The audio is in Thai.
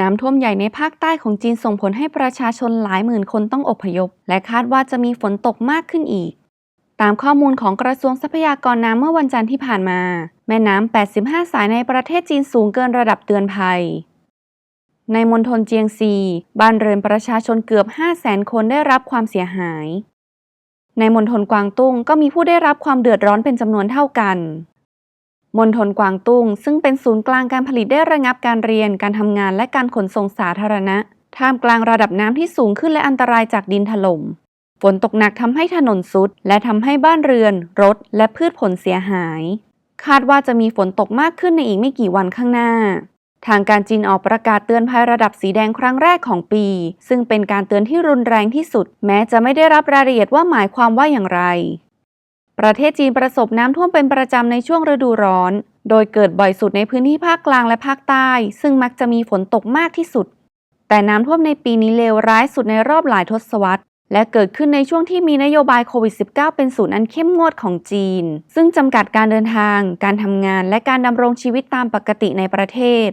น้ำท่วมใหญ่ในภาคใต้ของจีนส่งผลให้ประชาชนหลายหมื่นคนต้องอพยพ และคาดว่าจะมีฝนตกมากขึ้นอีก ตามข้อมูลของกระทรวงทรัพยากรน้ำเมื่อวันจันทร์ที่ผ่านมา แม่น้ำ 85 สายในประเทศจีนสูงเกินระดับเตือนภัย ในมณฑลเจียงซี บ้านเรือนประชาชนเกือบ 500,000 คนได้รับความเสียหาย ในมณฑลกวางตุ้งก็มีผู้ได้รับความเดือดร้อนเป็นจำนวนเท่ากัน มณฑลกวางตุ้ง ซึ่งเป็นศูนย์กลางการผลิตได้ระงับการเรียน การทำงานและการขนส่งสาธารณะ ท่ามกลางระดับน้ำที่สูงขึ้นและอันตรายจากดินถล่ม ฝนตกหนักทำให้ถนนซุด และทำให้บ้านเรือน รถ และพืชผลเสียหาย คาดว่าจะมีฝนตกมากขึ้นในอีกไม่กี่วันข้างหน้า ทางการจีนออกประกาศเตือนภัยระดับสีแดงครั้งแรกของปี ซึ่งเป็นการเตือนที่รุนแรงที่สุด แม้จะไม่ได้รับรายละเอียดว่าหมายความว่าอย่างไร ประเทศจีนประสบน้ำท่วมเป็นประจำในช่วงฤดูร้อน โดยเกิดบ่อยสุดในพื้นที่ภาคกลางและภาคใต้ ซึ่งมักจะมีฝนตกมากที่สุด แต่น้ำท่วมในปีนี้เลวร้ายสุดในรอบหลายทศวรรษ และเกิดขึ้นในช่วงที่มีนโยบายโควิด -19 เป็นศูนย์อันเข้มงวดของจีน ซึ่งจำกัดการเดินทาง การทำงาน และการดำรงชีวิตตามปกติในประเทศ